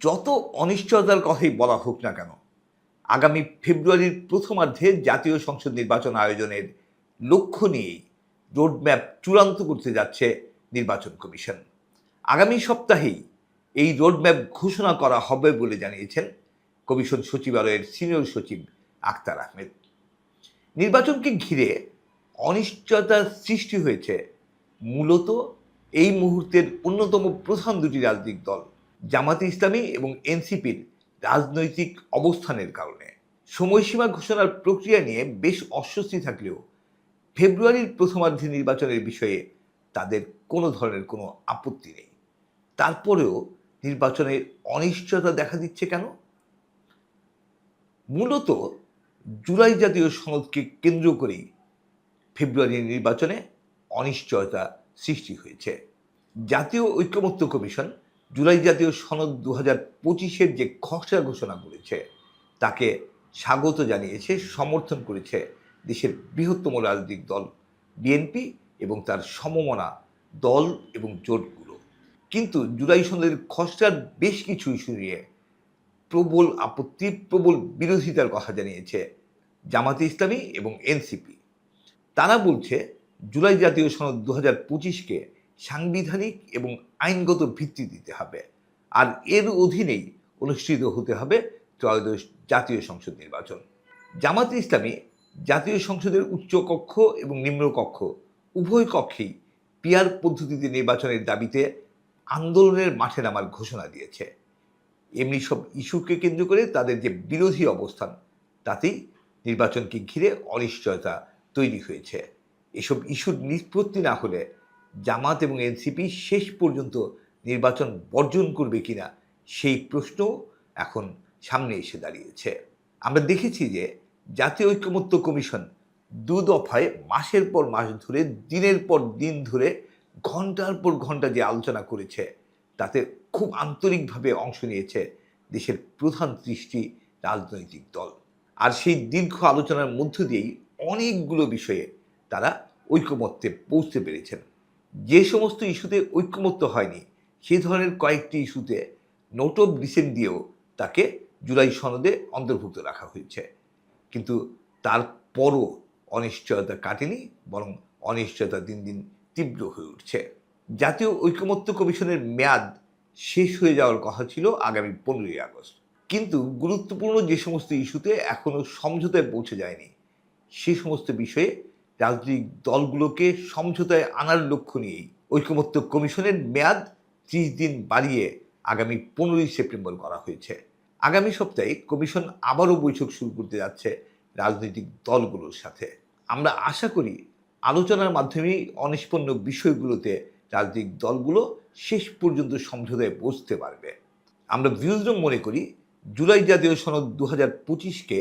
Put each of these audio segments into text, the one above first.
যত অনিশ্চয়তার কথাই বলা হোক না কেন, আগামী ফেব্রুয়ারির প্রথমার্ধে জাতীয় সংসদ নির্বাচন আয়োজনের লক্ষ্য নিয়েই রোডম্যাপ চূড়ান্ত করতে যাচ্ছে নির্বাচন কমিশন। আগামী সপ্তাহেই এই রোডম্যাপ ঘোষণা করা হবে বলে জানিয়েছেন কমিশন সচিবালয়ের সিনিয়র সচিব আক্তার আহমেদ। নির্বাচনকে ঘিরে অনিশ্চয়তার সৃষ্টি হয়েছে। মূলত এই মুহূর্তের অন্যতম প্রধান দুটি রাজনৈতিক দল জামাতে ইসলামী এবং এনসিপির রাজনৈতিক অবস্থানের কারণে। সময়সীমা ঘোষণার প্রক্রিয়া নিয়ে বেশ অস্বস্তি থাকলেও ফেব্রুয়ারির প্রথমার্ধে নির্বাচনের বিষয়ে তাদের কোনো ধরনের কোনো আপত্তি নেই। তারপরেও নির্বাচনের অনিশ্চয়তা দেখা দিচ্ছে কেন? মূলত জুলাই জাতীয় সনদকে কেন্দ্র করেই ফেব্রুয়ারির নির্বাচনে অনিশ্চয়তা সৃষ্টি হয়েছে। জাতীয় ঐক্যমত্য কমিশন জুলাই জাতীয় সনদ দু হাজার পঁচিশের যে খসড়া ঘোষণা করেছে, তাকে স্বাগত জানিয়েছে, সমর্থন করেছে দেশের বৃহত্তম রাজনৈতিক দল বিএনপি এবং তার সমমনা দল এবং জোটগুলো। কিন্তু জুলাই সনদের খসড়ার বেশ কিছু ইস্যু নিয়ে প্রবল আপত্তি, প্রবল বিরোধিতার কথা জানিয়েছে জামাতে ইসলামী এবং এনসিপি। তারা বলছে, জুলাই জাতীয় সনদ দু হাজার পঁচিশকে সাংবিধানিক এবং আইনগত ভিত্তি দিতে হবে। আর এর অধীনেই অনুষ্ঠিত হতে হবে ত্রয়োদশ জাতীয় সংসদ নির্বাচন। জামাত ইসলামী জাতীয় সংসদের উচ্চ কক্ষ এবং নিম্ন কক্ষ উভয় কক্ষেই পিয়ার পদ্ধতিতে নির্বাচনের দাবিতে আন্দোলনের মাঠে নামার ঘোষণা দিয়েছে। এমনি সব ইস্যুকে কেন্দ্র করে তাদের যে বিরোধী অবস্থান, তাতেই নির্বাচনকে ঘিরে অনিশ্চয়তা তৈরি হয়েছে। এসব ইস্যুর নিষ্পত্তি না হলে জামাত এবং এনসিপি শেষ পর্যন্ত নির্বাচন বর্জন করবে কিনা সেই প্রশ্ন এখন সামনে এসে দাঁড়িয়েছে। আমরা দেখেছি যে জাতীয় ঐক্যমত্য কমিশন দু দফায় মাসের পর মাস ধরে, দিনের পর দিন ধরে ঘণ্টার পর ঘণ্টা যে আলোচনা করেছে, তাতে খুব আন্তরিকভাবে অংশ নিয়েছে দেশের প্রধান দৃষ্টি রাজনৈতিক দল। আর সেই দীর্ঘ আলোচনার মধ্য দিয়েই অনেকগুলো বিষয়ে তারা ঐকমত্যে পৌঁছতে পেরেছেন। যে সমস্ত ইস্যুতে ঐক্যমত্য হয়নি, সেই ধরনের কয়েকটি ইস্যুতে নোট অফ ডিসেন্ট দিয়েও তাকে জুলাই সনদে অন্তর্ভুক্ত রাখা হয়েছে। কিন্তু তারপরও অনিশ্চয়তা কাটেনি, বরং অনিশ্চয়তা দিন দিন তীব্র হয়ে উঠছে। জাতীয় ঐকমত্য কমিশনের মেয়াদ শেষ হয়ে যাওয়ার কথা ছিল আগামী পনেরোই আগস্ট। কিন্তু গুরুত্বপূর্ণ যে সমস্ত ইস্যুতে এখনও সমঝোতায় পৌঁছে যায়নি, সে সমস্ত বিষয়ে রাজনৈতিক দলগুলোকে সমঝোতায় আনার লক্ষ্য নিয়েই ঐকমত্য কমিশনের মেয়াদ ত্রিশ দিন বাড়িয়ে আগামী পনেরোই সেপ্টেম্বর করা হয়েছে। আগামী সপ্তাহে কমিশন আবারও বৈঠক শুরু করতে যাচ্ছে রাজনৈতিক দলগুলোর সাথে। আমরা আশা করি আলোচনার মাধ্যমেই অনিষ্পন্ন বিষয়গুলোতে রাজনৈতিক দলগুলো শেষ পর্যন্ত সমঝোতায় পৌঁছতে পারবে। আমরা ভিউজরম মনে করি, জুলাই জাতীয় সনদ দু হাজার পঁচিশকে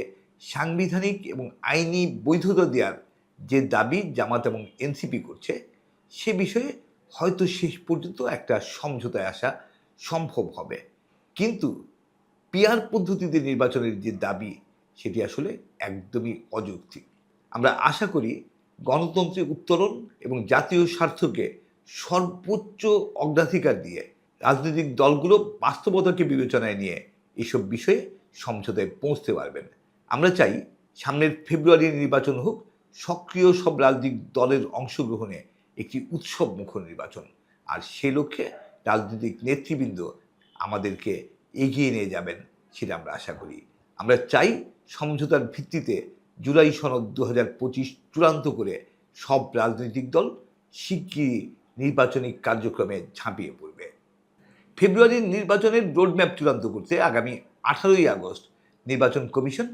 সাংবিধানিক এবং আইনি বৈধতা দেওয়ার যে দাবি জামাত এবং এনসিপি করছে, সে বিষয়ে হয়তো শেষ পর্যন্ত একটা সমঝোতায় আসা সম্ভব হবে। কিন্তু পিয়ার পদ্ধতিতে নির্বাচনের যে দাবি, সেটি আসলে একদমই অযৌক্তিক। আমরা আশা করি গণতন্ত্রের উত্তরণ এবং জাতীয় স্বার্থকে সর্বোচ্চ অগ্রাধিকার দিয়ে রাজনৈতিক দলগুলো বাস্তবতাকে বিবেচনায় নিয়ে এসব বিষয়ে সমঝোতায় পৌঁছতে পারবেন। আমরা চাই সামনের ফেব্রুয়ারি নির্বাচন হোক সক্রিয় সব রাজনৈতিক দলের অংশগ্রহণে একটি উৎসব মুখর নির্বাচন। আর সে লক্ষ্যে রাজনৈতিক নেতৃবৃন্দ আমাদেরকে এগিয়ে নিয়ে যাবেন সেটা আমরা আশা করি। আমরা চাই সমঝোতার ভিত্তিতে জুলাই সনদ দু হাজার পঁচিশ চূড়ান্ত করে সব রাজনৈতিক দল শিগগিরই নির্বাচনী কার্যক্রমে ঝাঁপিয়ে পড়বে। ফেব্রুয়ারির নির্বাচনের রোডম্যাপ চূড়ান্ত করতে আগামী আঠারোই আগস্ট নির্বাচন কমিশন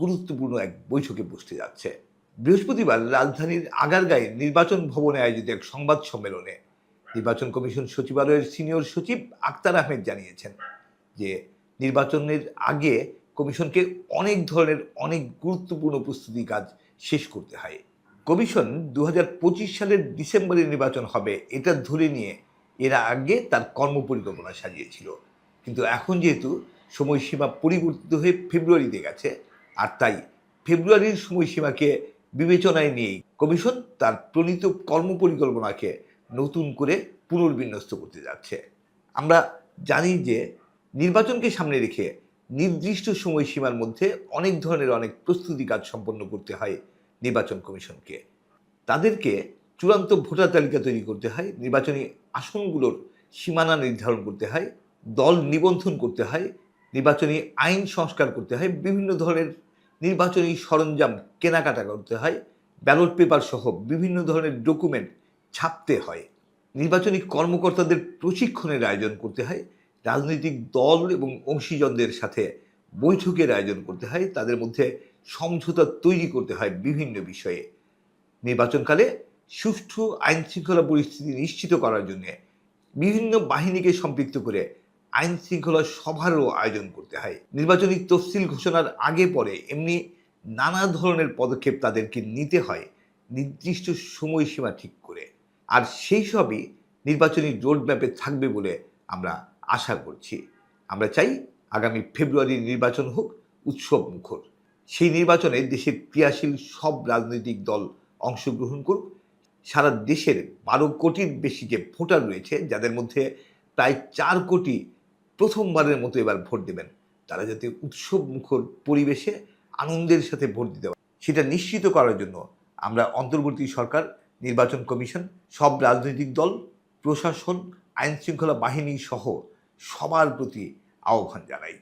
গুরুত্বপূর্ণ এক বৈঠকে বসতে যাচ্ছে। বৃহস্পতিবার রাজধানীর আগারগাঁয়ে নির্বাচন ভবনে আয়োজিত এক সংবাদ সম্মেলনে নির্বাচন কমিশন সচিবালয়ের সিনিয়র সচিব আক্তার আহমেদ জানিয়েছেন যে নির্বাচনের আগে কমিশনকে অনেক ধরনের অনেক গুরুত্বপূর্ণ প্রস্তুতি কাজ শেষ করতে হয়। কমিশন দু হাজার পঁচিশ সালের ডিসেম্বরে নির্বাচন হবে এটা ধরে নিয়ে এর আগে তার কর্মপরিকল্পনা সাজিয়েছিল। কিন্তু এখন যেহেতু সময়সীমা পরিবর্তিত হয়ে ফেব্রুয়ারিতে গেছে, আর তাই ফেব্রুয়ারির সময়সীমাকে বিবেচনায় নিয়েই কমিশন তার প্রণীত কর্মপরিকল্পনাকে নতুন করে পুনর্বিন্যস্ত করতে যাচ্ছে। আমরা জানি যে নির্বাচনকে সামনে রেখে নির্দিষ্ট সময়সীমার মধ্যে অনেক ধরনের অনেক প্রস্তুতি কাজ সম্পন্ন করতে হয় নির্বাচন কমিশনকে। তাদেরকে চূড়ান্ত ভোটার তালিকা তৈরি করতে হয়, নির্বাচনী আসনগুলোর সীমানা নির্ধারণ করতে হয়, দল নিবন্ধন করতে হয়, নির্বাচনী আইন সংস্কার করতে হয়, বিভিন্ন ধরনের নির্বাচনী সরঞ্জাম কেনাকাটা করতে হয়, ব্যালট পেপার সহ বিভিন্ন ধরনের ডকুমেন্ট ছাপতে হয়। নির্বাচনী কর্মকর্তাদের প্রশিক্ষণের আয়োজন করতে হয়, রাজনৈতিক দল এবং অংশীজনদের সাথে বৈঠকের আয়োজন করতে হয়, তাদের মধ্যে সমঝোতা তৈরি করতে হয় বিভিন্ন বিষয়ে। নির্বাচনকালে সুষ্ঠু আইন শৃঙ্খলা পরিস্থিতি নিশ্চিত করার জন্য বিভিন্ন বাহিনীকে সম্পৃক্ত করে আইন শৃঙ্খলা সভারও আয়োজন করতে হয়। নির্বাচনী তফসিল ঘোষণার আগে পরে এমনি নানা ধরনের পদক্ষেপ তাদেরকে নিতে হয়, নির্দিষ্ট সময়সীমা ঠিক করে। আর সেই সবই নির্বাচনী রোডম্যাপে থাকবে বলে আমরা আশা করছি। আমরা চাই আগামী ফেব্রুয়ারির নির্বাচন হোক উৎসব মুখর। সেই নির্বাচনে দেশের ক্রিয়াশীল সব রাজনৈতিক দল অংশগ্রহণ করুক। সারা দেশের বারো কোটির বেশি যে ভোটার রয়েছে, যাদের মধ্যে প্রায় চার কোটি প্রথমবারের মতো এবার ভোট দেবেন। তারা যাতে উৎসব মুখর পরিবেশে আনন্দের সাথে ভোট দিতে পারে। সেটা নিশ্চিত করার জন্য আমরা অন্তর্বর্তী সরকার, নির্বাচন কমিশন, সব রাজনৈতিক দল, প্রশাসন, আইনশৃঙ্খলা বাহিনী সহ সবার প্রতি আহ্বান জানাই।